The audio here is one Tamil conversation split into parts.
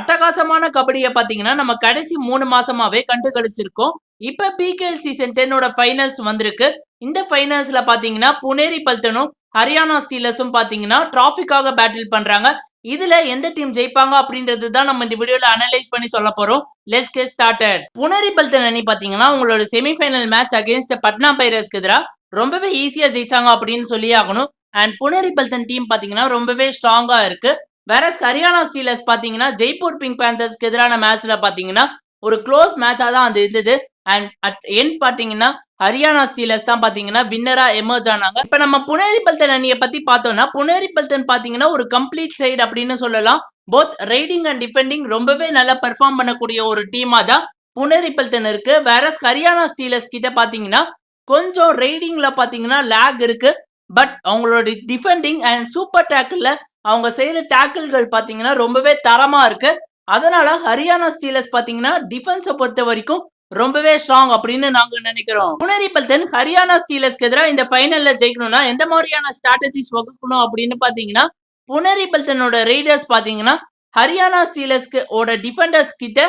அட்டகாசமான கபடியை பார்த்தீங்கன்னா நம்ம கடைசி மூணு மாசமாவே கண்டு கழிச்சிருக்கோம் இப்ப பிகேஎல் சீசன் டென்னோட ஃபைனல்ஸ் வந்திருக்கு. இந்த ஃபைனல்ஸ்ல பாத்தீங்கன்னா புனேரி பல்தனும் ஹரியானா ஸ்டீலர்ஸும் பாத்தீங்கன்னா டிராஃபிக்காக பேட்டில் பண்றாங்க. இதுல எந்த டீம் ஜெயிப்பாங்க அப்படின்றது தான் நம்ம இந்த வீடியோல அனலைஸ் பண்ணி சொல்ல போறோம். Let's get started Puneri Paltan அணி பாத்தீங்கன்னா உங்களோட செமிஃபைனல் மேட்ச் அகேன்ஸ்ட் பட்னா பைரஸ்க்கு எதிராக ரொம்பவே ஈஸியா ஜெயிச்சாங்க அப்படின்னு சொல்லி ஆகணும். அண்ட் புனரி பல்தன் டீம் பாத்தீங்கன்னா ரொம்பவே ஸ்ட்ராங்கா இருக்கு. வேற ஹரியானா ஸ்டீலர்ஸ் பார்த்தீங்கன்னா ஜெய்ப்பூர் பிங்க் பேந்தர்ஸ்க்கு எதிரான மேட்ச்ல பார்த்தீங்கன்னா ஒரு க்ளோஸ் மேட்சாக தான் அது இருந்தது. அண்ட் அட் எண்ட் பார்த்தீங்கன்னா ஹரியானா ஸ்டீலர்ஸ் தான் பார்த்தீங்கன்னா வின்னரா எமர்ஜ் ஆனாங்க. இப்போ நம்ம புனேரி பல்தன் அணியை பற்றி பார்த்தோம்னா புனேரி பல்தன் ஒரு கம்ப்ளீட் சைடு அப்படின்னு சொல்லலாம். போத் ரைடிங் அண்ட் டிஃபெண்டிங் ரொம்பவே நல்லா பெர்ஃபார்ம் பண்ணக்கூடிய ஒரு டீமாக தான் புனேரி பல்தன் இருக்கு. வேற ஹரியானா ஸ்டீலர்ஸ் கிட்ட பார்த்தீங்கன்னா கொஞ்சம் ரைடிங்ல பார்த்தீங்கன்னா லேக் இருக்கு. பட் அவங்களோட டிஃபெண்டிங் அண்ட் சூப்பர் டேக்கில் அவங்க செய்யற டேக்கிள்கள் பாத்தீங்கன்னா ரொம்பவே தரமா இருக்கு. அதனால ஹரியானா ஸ்டீலர்ஸ் பாத்தீங்கன்னா டிஃபென்ஸை பொறுத்த வரைக்கும் ரொம்பவே ஸ்ட்ராங் அப்படின்னு நாங்க நினைக்கிறோம். புனேரி பல்தன் ஹரியானா ஸ்டீலர்ஸ்க்கு எதிராக இந்த ஃபைனல்ல ஜெயிக்கணும்னா எந்த மாதிரியான ஸ்ட்ராட்டஜிஸ் வகுக்கணும் அப்படின்னு பாத்தீங்கன்னா புனேரி பல்தனோட ரைடர்ஸ் பாத்தீங்கன்னா ஹரியானா ஸ்டீலர்ஸ்க்கு ஓட டிஃபெண்டர்ஸ் கிட்ட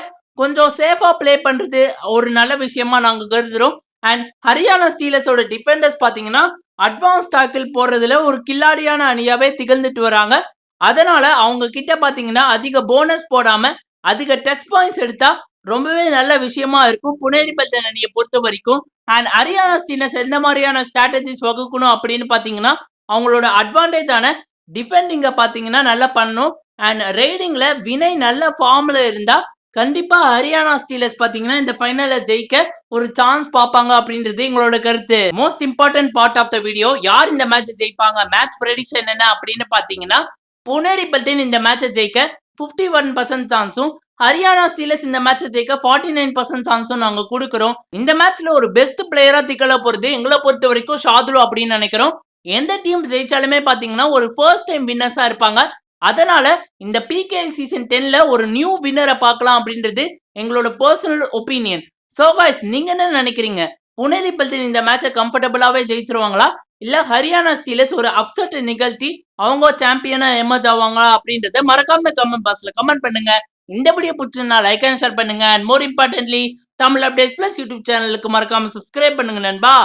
கொஞ்சம் சேஃபா ப்ளே பண்றது ஒரு நல்ல விஷயமா நாங்க கருதுறோம். அண்ட் ஹரியானா ஸ்டீலர்ஸோட டிஃபெண்டர்ஸ் பாத்தீங்கன்னா அட்வான்ஸ் டாக்கில் போடுறதுல ஒரு கில்லாடியான அணியாவே திகழ்ந்துட்டு வராங்க. அதனால அவங்க கிட்ட பாத்தீங்கன்னா அதிக போனஸ் போடாம அதிக டச் பாயிண்ட்ஸ் எடுத்தா ரொம்பவே நல்ல விஷயமா இருக்கும். புனேரி பல்டன் அணியை பொறுத்த வரைக்கும் அண்ட் ஹரியானா ஸ்டீனஸ் எந்த மாதிரியான ஸ்ட்ராட்டஜிஸ் வகுக்கணும் அப்படின்னு பார்த்தீங்கன்னா அவங்களோட அட்வான்டேஜான டிஃபெண்டிங்கை பார்த்தீங்கன்னா நல்லா பண்ணணும். அண்ட் ரைடிங்கில் வினை நல்ல ஃபார்மில் இருந்தால் கண்டிப்பா ஹரியானா ஸ்டீலர்ஸ் பாத்தீங்கன்னா இந்த ஃபைனல்ல ஜெயிக்க ஒரு சான்ஸ் பார்ப்பாங்க அப்படின்றது எங்களோட கருத்து. Most important part of the video யார் இந்த மேட்ச் ஜெயிப்பாங்க? மேட்ச் ப்ரெடிக்ஷன் என்ன அப்படின்னு பாத்தீங்கன்னா புனேரி பல்தேன் இந்த மேட்சை ஜெயிக்க பிப்டி ஒன் பர்சன்ட் சான்ஸும் ஹரியானா ஸ்டீலர்ஸ் இந்த மேட்சை ஜெயிக்க ஃபார்ட்டி நைன் பர்சன்ட் சான்ஸும் நாங்க கொடுக்குறோம். இந்த மேட்ச்ல ஒரு பெஸ்ட் பிளேயரா திகழ போறது எங்களை பொறுத்த வரைக்கும் ஷாதுலு அப்படின்னு நினைக்கிறோம். எந்த டீம் ஜெயிச்சாலுமே பாத்தீங்கன்னா ஒரு ஃபர்ஸ்ட் டைம் வின்னர்ஸா இருப்பாங்க. அதனால இந்த பிகே சீசன் டென்ல ஒரு நியூ வின்னரை பார்க்கலாம் அப்படின்றது எங்களோட பர்சனல் ஒப்பீனியன் சோ காய்ஸ் நீங்க என்ன நினைக்கிறீங்க? புனேரி பல்தன் இந்த மேட்சை கம்ஃபர்டபுளாவே ஜெயிச்சிருவாங்களா? இல்ல ஹரியானா ஸ்டீலர்ஸ் ஒரு அப்செட் நிகழ்த்தி அவங்க சாம்பியனா எமர்ஜ் ஆவாங்களா அப்படின்றத மறக்காம கமெண்ட் பாக்ஸ்ல கமெண்ட் பண்ணுங்க. இந்த வீடியோ பிடிச்சிருந்தா லைக் அண்ட் ஷேர் பண்ணுங்க. And more importantly Tamil updates plus YouTube சேனலுக்கு மறக்காம சப்ஸ்கிரைப் பண்ணுங்க நண்பா.